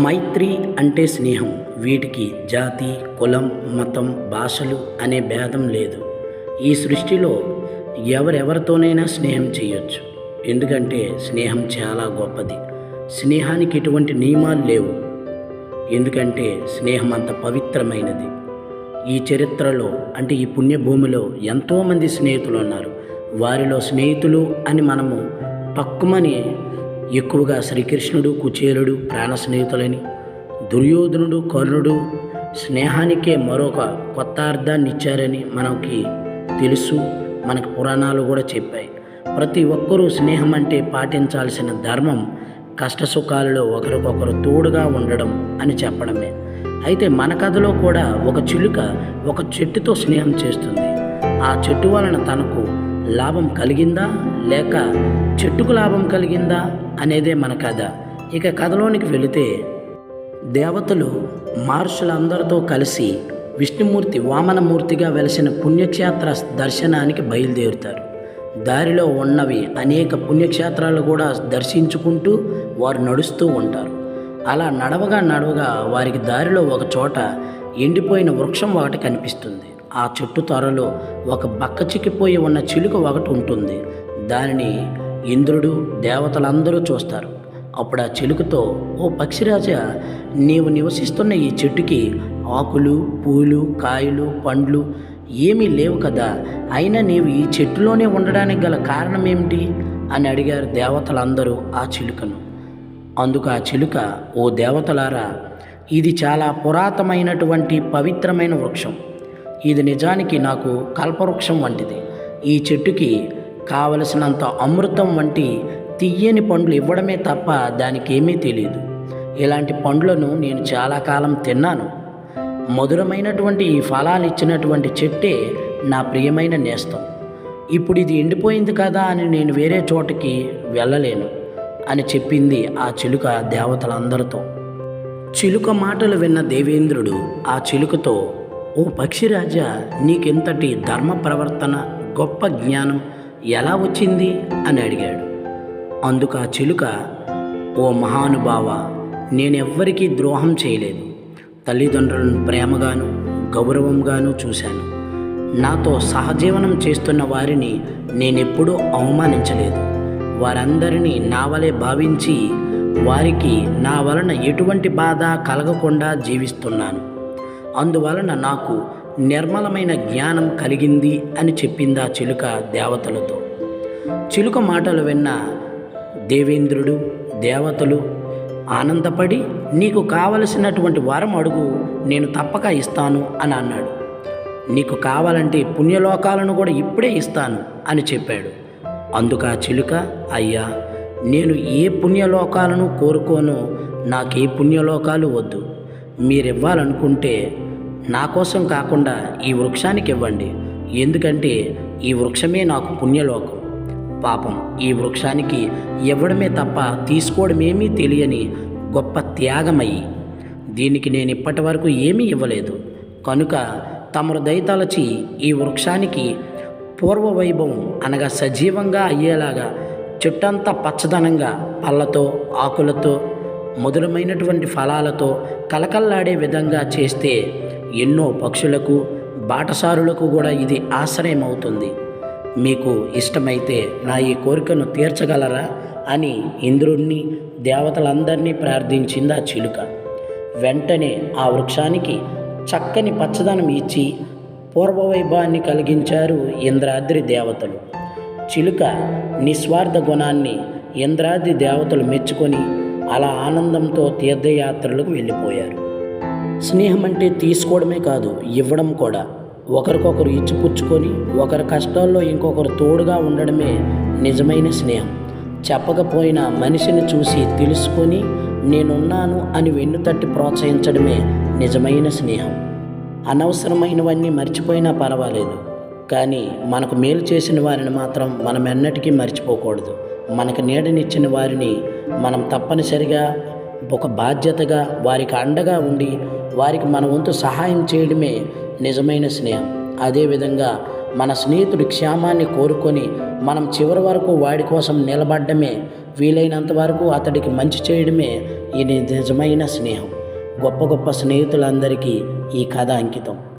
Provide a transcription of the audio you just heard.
మైత్రి అంటే స్నేహం. వీటికి జాతి కులం మతం భాషలు అనే భేదం లేదు. ఈ సృష్టిలో ఎవరెవరితోనైనా స్నేహం చేయొచ్చు. ఎందుకంటే స్నేహం చాలా గొప్పది. స్నేహానికి ఎటువంటి నియమాలు లేవు. ఎందుకంటే స్నేహం అంత పవిత్రమైనది. ఈ చరిత్రలో అంటే ఈ పుణ్యభూమిలో ఎంతోమంది స్నేహితులు ఉన్నారు. వారిలో స్నేహితులు అని మనము తక్కువని ఎక్కువగా శ్రీకృష్ణుడు కుచేలుడు ప్రాణ స్నేహితులని దుర్యోధనుడు కర్ణుడు స్నేహానికే మరొక కొత్త అర్థాన్ని ఇచ్చారని మనకి తెలుసు మనకు పురాణాలు కూడా చెప్పాయి. ప్రతి ఒక్కరూ స్నేహం అంటే పాటించాల్సిన ధర్మం కష్టసుఖాలలో ఒకరికొకరు తోడుగా ఉండడం అని చెప్పడమే. అయితే మన కథలో కూడా ఒక చిలుక ఒక చెట్టుతో స్నేహం చేస్తుంది. ఆ చెట్టు వలన తనకు లాభం కలిగిందా లేక చెట్టుకు లాభం కలిగిందా అనేదే మన కథ. ఇక కథలోనికి వెళితే దేవతలు మహర్షులందరితో కలిసి విష్ణుమూర్తి వామనమూర్తిగా వెలిసిన పుణ్యక్షేత్ర దర్శనానికి బయలుదేరుతారు. దారిలో ఉన్నవి అనేక పుణ్యక్షేత్రాలు కూడా దర్శించుకుంటూ వారు నడుస్తూ ఉంటారు. అలా నడవగా నడవగా వారికి దారిలో ఒక చోట ఎండిపోయిన వృక్షం ఒకటి కనిపిస్తుంది. ఆ చెట్టు త్వరలో ఒక బక్క చిక్కిపోయి ఉన్న చిలుక ఒకటి ఉంటుంది. దానిని ఇంద్రుడు దేవతలందరూ చూస్తారు. అప్పుడు ఆ చిలుకతో ఓ పక్షిరాజా నీవు నివసిస్తున్న ఈ చెట్టుకి ఆకులు పూలు కాయలు పండ్లు ఏమీ లేవు కదా. అయినా నీవు ఈ చెట్టులోనే ఉండడానికి గల కారణం ఏమిటి? అని అడిగారు దేవతలందరూ ఆ చిలుకను. అందుకు ఆ చిలుక ఓ దేవతలారా ఇది చాలా పురాతనమైనటువంటి పవిత్రమైన వృక్షం. ఇది నిజానికి నాకు కల్పవృక్షం వంటిది. ఈ చెట్టుకి కావలసినంత అమృతం వంటి తియ్యని పండ్లు ఇవ్వడమే తప్ప దానికి ఏమీ తెలియదు ఇలాంటి పండ్లను నేను చాలా కాలం తిన్నాను. మధురమైనటువంటి ఈ ఫలాలు ఇచ్చినటువంటి చెట్టే నా ప్రియమైన నేస్తం. ఇప్పుడు ఇది ఎండిపోయింది కదా అని నేను వేరే చోటకి వెళ్ళలేను అని చెప్పింది ఆ చిలుక దేవతలందరితో. చిలుక మాటలు విన్న దేవేంద్రుడు ఆ చిలుకతో ఓ పక్షిరాజా నీకింతటి ధర్మ ప్రవర్తన గొప్ప జ్ఞానం ఎలా వచ్చింది? అని అడిగాడు. అందుకు ఆ చిలుక ఓ మహానుభావ నేనెవ్వరికీ ద్రోహం చేయలేదు. తల్లిదండ్రులను ప్రేమగాను గౌరవంగాను చూశాను. నాతో సహజీవనం చేస్తున్న వారిని నేనెప్పుడూ అవమానించలేదు. వారందరినీ నా వలె భావించి వారికి నా వలన ఎటువంటి బాధ కలగకుండా జీవిస్తున్నాను. అందువలన నాకు నిర్మలమైన జ్ఞానం కలిగింది అని చెప్పింది ఆ చిలుక దేవతలతో? చిలుక మాటలు విన్న దేవేంద్రుడు దేవతలు ఆనందపడి నీకు కావలసినటువంటి వరం అడుగు నేను తప్పక ఇస్తాను అని అన్నాడు. నీకు కావాలంటే పుణ్యలోకాలను కూడా ఇప్పుడే ఇస్తాను అని చెప్పాడు. అందుకు ఆ చిలుక అయ్యా నేను ఏ పుణ్యలోకాలను కోరుకోను నాకే పుణ్యలోకాలు వద్దు. మీరివ్వాలనుకుంటే నా కోసం కాకుండా ఈ వృక్షానికి ఇవ్వండి. ఎందుకంటే ఈ వృక్షమే నాకు పుణ్యలోకం. పాపం ఈ వృక్షానికి ఇవ్వడమే తప్ప తీసుకోవడమేమీ తెలియని గొప్ప త్యాగమయ్యి దీనికి నేను ఇప్పటి వరకు ఏమీ ఇవ్వలేదు. కనుక తమరు దయతలచి ఈ వృక్షానికి పూర్వ వైభవం అనగా సజీవంగా అయ్యేలాగా చుట్టంతా పచ్చదనంగా పళ్ళతో ఆకులతో మధురమైనటువంటి ఫలాలతో కలకల్లాడే విధంగా చేస్తే ఎన్నో పక్షులకు బాటసారులకు కూడా ఇది ఆశ్రయం అవుతుంది మీకు ఇష్టమైతే నా ఈ కోరికను తీర్చగలరా అని ఇంద్రుణ్ణి దేవతలందరినీ ప్రార్థించింది ఆ చిలుక. వెంటనే ఆ వృక్షానికి చక్కని పచ్చదనం ఇచ్చి పూర్వవైభవాన్ని కలిగించారు ఇంద్రాద్రి దేవతలు. చిలుక నిస్వార్థ గుణాన్ని ఇంద్రాద్రి దేవతలు మెచ్చుకొని అలా ఆనందంతో తీర్థయాత్రలకు వెళ్ళిపోయారు. స్నేహం అంటే తీసుకోవడమే కాదు ఇవ్వడం కూడా. ఒకరికొకరు ఇచ్చిపుచ్చుకొని ఒకరి కష్టాల్లో ఇంకొకరు తోడుగా ఉండడమే నిజమైన స్నేహం. చెప్పకపోయినా మనిషిని చూసి తెలుసుకొని నేనున్నాను అని వెన్నుతట్టి ప్రోత్సహించడమే నిజమైన స్నేహం. అనవసరమైనవన్నీ మర్చిపోయినా పర్వాలేదు. కానీ మనకు మేలు చేసిన వారిని మాత్రం మనం ఎన్నటికీ మర్చిపోకూడదు. మనకు నీడనిచ్చిన వారిని మనం తప్పనిసరిగా ఒక బాధ్యతగా వారికి అండగా ఉండి వారికి మన వంతు సహాయం చేయడమే నిజమైన స్నేహం. అదేవిధంగా మన స్నేహితుడి క్షేమాన్ని కోరుకొని మనం చివరి వరకు వాడి కోసం నిలబడ్డమే వీలైనంత వరకు అతడికి మంచి చేయడమే ఇది నిజమైన స్నేహం. గొప్ప గొప్ప స్నేహితులందరికీ ఈ కథ అంకితం.